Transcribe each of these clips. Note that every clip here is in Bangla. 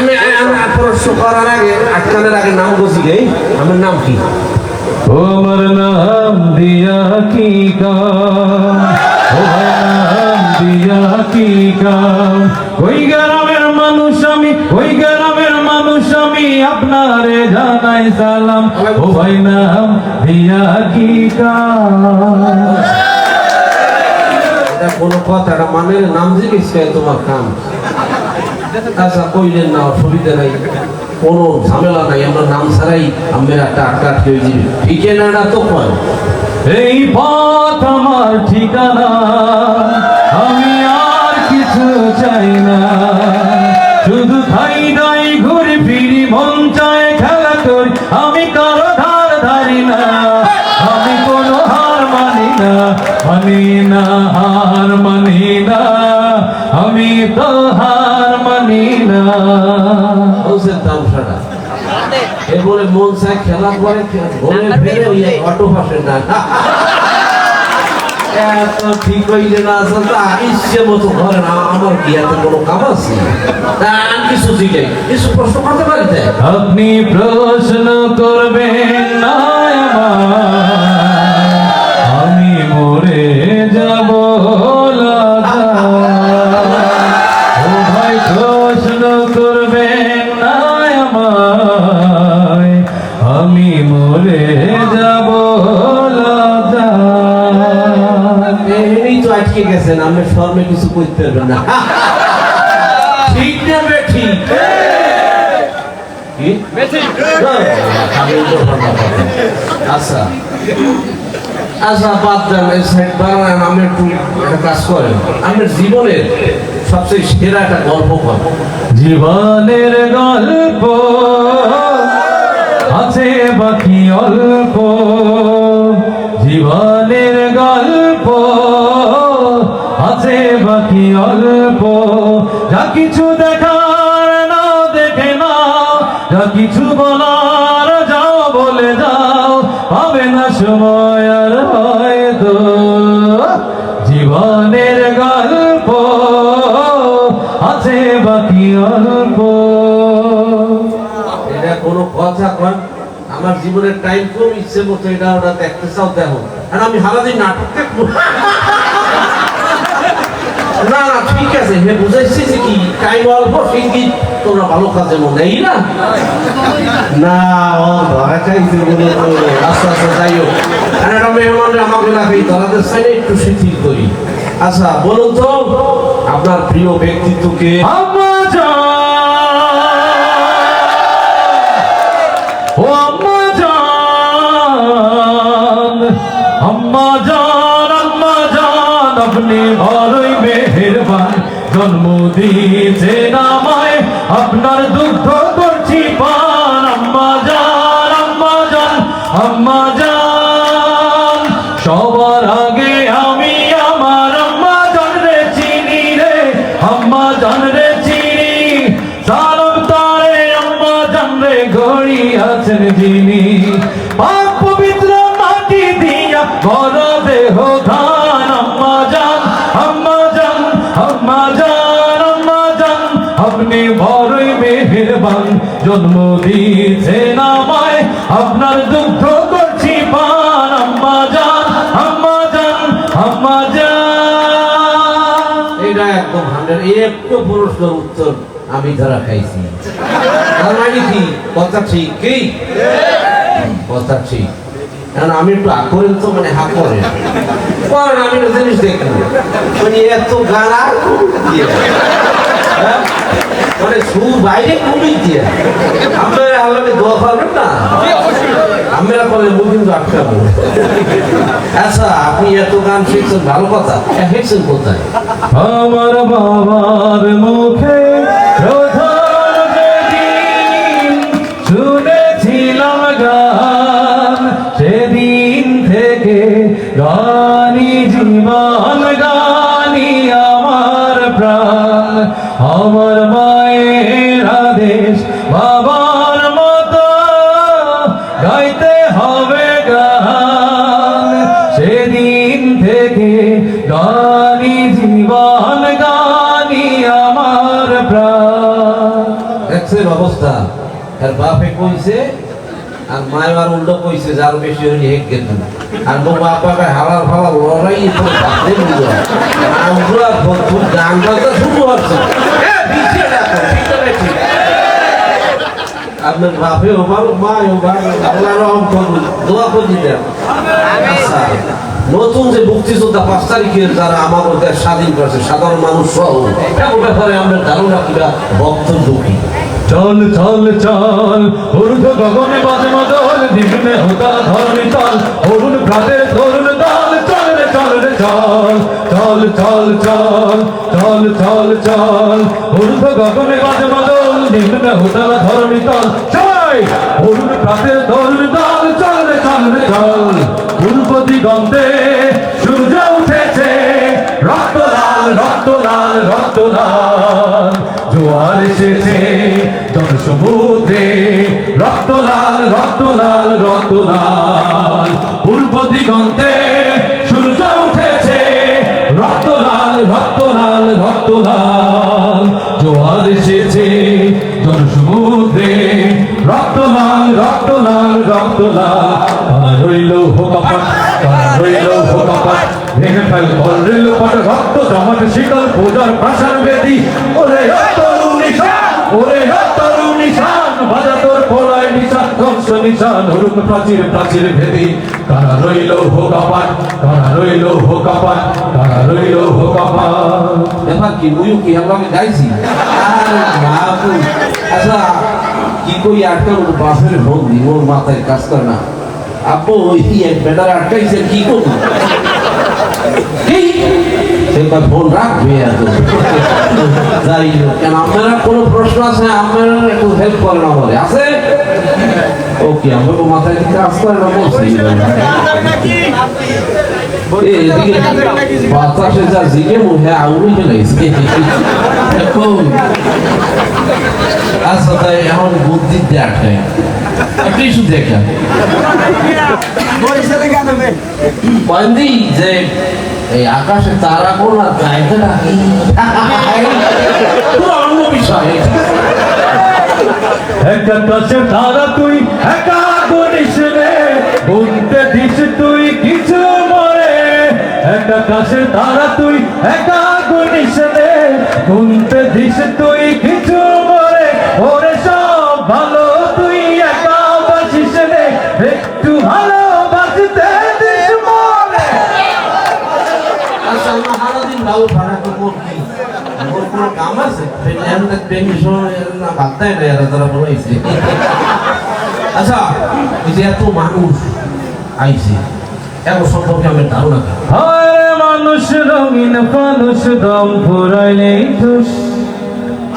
আমি আমি প্রশ্ন করার আগে আটকানের আগে নাম বসি গে। আমার নাম কি? ওমর নাম দিয়া কি কাম নাম দিয়া কি কাম ওই গ্রামের মানুষ আমি ওই গ্রামের মানুষ আমি আপনারে জানাই সালাম। ও ভাই নাম দিয়া কি কাম কোনো কথা এটা মানে নাম জিজ্ঞেস তোমার কাম। আচ্ছা কইলেন না অসুবিধা নাই। কোনো ঝামেলা নাই, আমরা নাম ছাড়াই আমরা একটা আটকা হয়ে যাবে ঠিকানাটা তো কয়? এই পথ আমার ঠিকানা, আমি আর কিছু চাই না। শুধু খাই দাই ঘুরে ফিরি, মন চায় খেলা করি আমি কারও ধার ধারি না। আমি কোনো হার মানি না মানি না বলে মন চায় খেলা করে ঘরে ফেরে ওই অটো পাশে না। এত ঠিক হইলে না আসলে তো ইচ্ছে মতো ঘরে না আমার কি এত কোনো কাম আছে? তা কিছু দিকে কিছু প্রশ্ন করতে পারি আপনি প্রশ্ন করবেন না আমি মরে যাব। মরে যাব এমনি তো আটকে গেছেন আমি শর্মে কিছু করতে পারবেন না। ঠিক না বে ঠিক? আমি। আচ্ছা। আচ্ছা বাদ দেন এই সাইড বানান আমি একটু একটা কাজ করেন। আমার জীবনের সবচেয়ে সেরা একটা গল্প করেন জীবনের গল্প আছে বাকি অল্প। জীবনের গল্প আছে বাকি অল্প। যা কিছু দেখার না দেখে না যা কিছু বলার যাও, বলে যাও। হবে না সময় আর কন আমার জীবনের টাইম কম, ইচ্ছে মতো এটা ওটা দেখতে চাও, দেখো। আর আমি সারাদিন নাটক দেখব। না না, ঠিক আছে, হে, বুঝাইছি যে কি টাইম অল্প, ঠিকই, তোমরা ভালো কাজে মন নেই না? না ধরা খাইছে বলে আস্তে আস্তে যাই হোক। আর একটা মেহমান আমাকে লাগে তাদের সাইডে একটু শিথিল করি। আচ্ছা বলুন তো, আপনার প্রিয় ব্যক্তিত্বকে আপনি বড়ই মেহেরবান। জন্ম দিয়েছেন আমায়, আপনার দুঃখ করছি পান। আম্মা জান আম্মা জান আম্মা জান সবার আগে আমি আমার আম্মা জান রে চিনি রে, আম্মা জান রে চিনি। সালাম তারে আম্মা জান রে, ঘড়ি আছেন যিনি। পাক পবিত্র মাটি দিয়া বড় দেহ ধান জন্ম দিয়েছেন আমায় আপনার দুঃখ করছি পান, আম্মা জান আম্মা জান আম্মা জান এটা একদম হান্ড্রেড একটু প্রশ্নের উত্তর আমি ধরা খাইছি। মানে কি? কথা ঠিক কি? কথা ঠিক। কারণ আমি একটু আকরেন তো মানে আমি জিনিস দেখব মানে এত গান? মানে সুর বাইরে কমিক দিয়ে। আপনারা আল্লাহকে দোয়া করবেন না? আমরা বলে মুখ কিন্তু আটকাবো আচ্ছা আপনি এত গান শিখছেন ভালো কথা। শিখছেন কোথায় আমার বাবার মুখে অবস্থা। আর বাপে কইছে, আর মায় আর উল্টো কইছে যার বেশি হইলে হেক গেত আর তো বাপাকে হালার ফালার লড়াই তো বাপরে বুঝো আমরা তুই গান বাজা শুরু হচ্ছে। আপনার বাপে ও ভালো মায় ও ভালো আল্লাহ রহম করুন দোয়া করে দেন আচ্ছা নতুন যে মুক্তিযোদ্ধা পাঁচ তারিখে যারা আমাদের দেশ স্বাধীন করেছে, সাধারণ মানুষ সহ ব্যাপারে আমরা ধারণা কিনা, বক্তব্য কি? চল চল চল। ঊর্ধ্ব গগনে বাজে মদল নিম্নে হোতা ধরণি চল। অরুণ প্রাতের তরুণ দল, চল রে চল রে, চল। চল চল চল চল চল চল। ঊর্ধ্ব গগনে বাজে মদল নিম্নে হোতা ধরণি চল। সবাই অরুণ প্রাতের তরুণ দল, চল রে চল রে, চল। পূর্ব দিগন্তে সূর্য উঠেছে। রক্ত লাল রক্ত লাল রক্ত লাল। জোয়ার এসেছে। জন সমুদ্রে রক্ত লাল রক্ত লাল রক্ত লাল। পূর্ব দিগন্তে সূর্য উঠেছে, রক্ত লাল রক্ত লাল রক্ত লাল। জোয়ার এসেছে জন সমুদ্রে রক্ত লাল রক্ত লাল। রক্ত রইল হোকাপাট আর রইল হোকাপাট ভেঙে ফেল, বল রেল পাট রক্ত, জমাট, শিকল, পূজার প্রাসার বেদি। ওরে তরু নিশান ওরে তরু নিশান বাজা তোর পোলায় নিশান ধ্বংস নিশান হুরুক প্রাচীর প্রাচীর ভেদি। কারা রইল হোকাপাট কারা রইল হোকাপাট কারা রইল হোকাপাট ব্যাপার কি মুইও কি আমি গাইছি। আচ্ছা কি কই আটকাল ওর বাপের ভোগ দি ওর মাথায় কাজ করে না। আপু ওই এক বেটার আটকাইছে কি করব? কয় ফোন রাখবে এত যাই হোক কেন আপনারা কোনো প্রশ্ন আছে? আপনারা একটু হেল্প করেন আমাদের। আছে? ওকে আমাকে মাথায় কি কাজ করে না বলছি। বাতাসে যা জিগে আউড়ে ফেলাইছে এখন আচ্ছা তাই এখন বুদ্ধি দেখে একটা ইস্যু দেখেন। যে এই আকাশে তারা আর গাইতে রাখি অন্য বিষয় একা কাছে তারা তুই একা করিস রে গুনতে দিস তুই কিছু মরে। একা কাছে তারা তুই একা করিস রে গুনতে দিস তুই কিছু মরে। ওরে সব ভালো আমরা সারাদিন লাউ ভাড়া করব? কি ওর কোনো কাম আছে? এমন পেনশন না বাদ দেয় না এরা, তারা বলেছে আচ্ছা এই যে এত মানুষ আইছে, এত সম্পর্কে আমার ধারণা মানুষ, রঙিন মানুষ দম ফুরাইলেই ঠুস।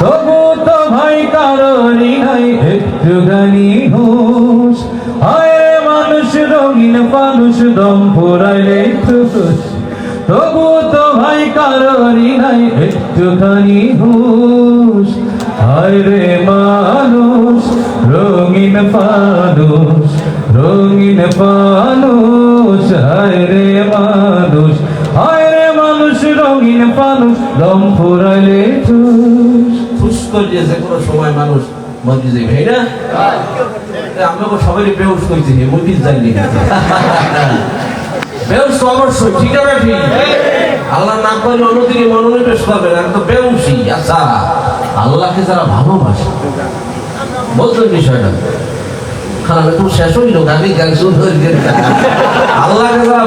তবু তো ভাই কারণই নাই একটু গানি হুস হায় মানুষ, রঙিন মানুষ দম ফুরাইলেই ঠুস। তবু তো ভাই কারণই নাই একটুখানি হুস হায় রে মানুষ রঙিন মানুষ রঙিন মানুষ। হায় রে মানুষ হায় রে মানুষ রঙিন মানুষ দম ফুরাইলে ফুস করে দিয়েছে কোনো সময় মানুষ যাই ভাই না? আমরা সবাই বেউস করছি মন্দির যাইনি বেউস তো অবশ্যই, ঠিক আছে ঠিক? আল্লাহ নাম করলে অন্যদিকে মনোনিবেশ করবে না তো বেউসি আচ্ছা। আল্লাহকে যারা ভালোবাসে বলছেন বিষয়টা? খারাপ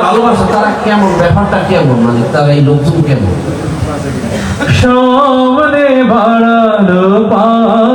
ভালোবাসে, তারা কেমন? ব্যাপারটা কেমন? মানে তারা এই লোকজন কেমন? সামনে বাড়ানো পাজারায়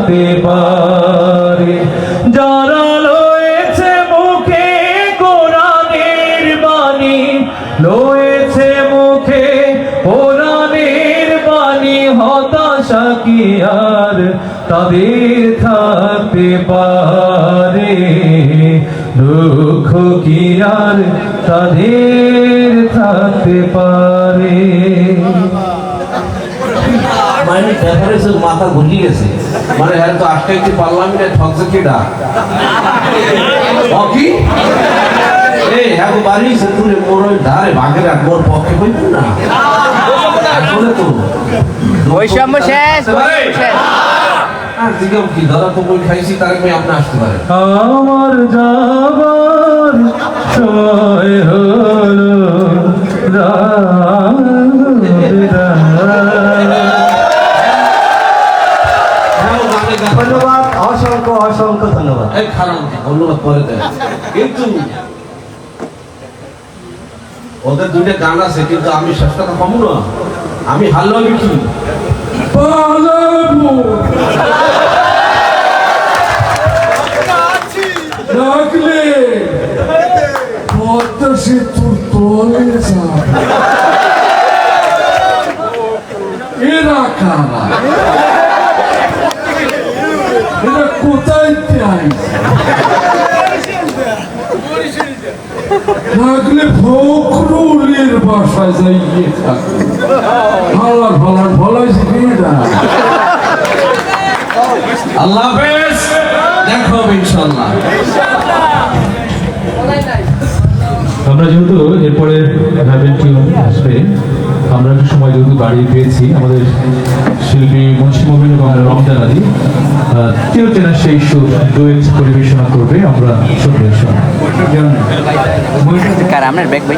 আর তাদের থাকতে পারে। মানে মাথা গেছে। মানে হ্যাঁ তো আটকাইতে পারলাম না ঠকছে কেডা? ও কি? এই হ্যাঁ বাড়ি সে তুলে মোর ধারে ভাগের আর মোর পক্ষে বইব না। আসলে তো বৈষম্য শেষ বৈষম্য শেষ। আর দিকেও কি দাদা তো বই খাইছি তার আমি আপনি আসতে পারেন। আমার যাবার সময় হলো ধন্যবাদ অসংখ্য অসংখ্য ধন্যবাদ। এই খারাপ ধন্যবাদ পরে দেয়। কিন্তু ওদের দুইটা গান আছে কিন্তু আমি শেষ কথা পাবো না। আমি হাল্লা বিক্রি ডাকলে পদ্মা সেতুর তলে যাবে এরা কারা এরা কোথায় চাইছে লাগলে ফখরুলের বাসায় যাইয়ে থাকে ভালার ভালো ভালো কেডা আল্লাহ হাফেজ। দেখো ইনশাআল্লাহ। আমরা যেহেতু এরপরে আসবে আমরা একটু সময় যেহেতু বাড়িয়ে পেয়েছি আমাদের শিল্পী মুন্সি মবিন এবং রমজান আলী কেউ চেনা সেই সুর ডুয়েট পরিবেশনা করবে আমরা শুনব আপনার ব্যাগ ভাই?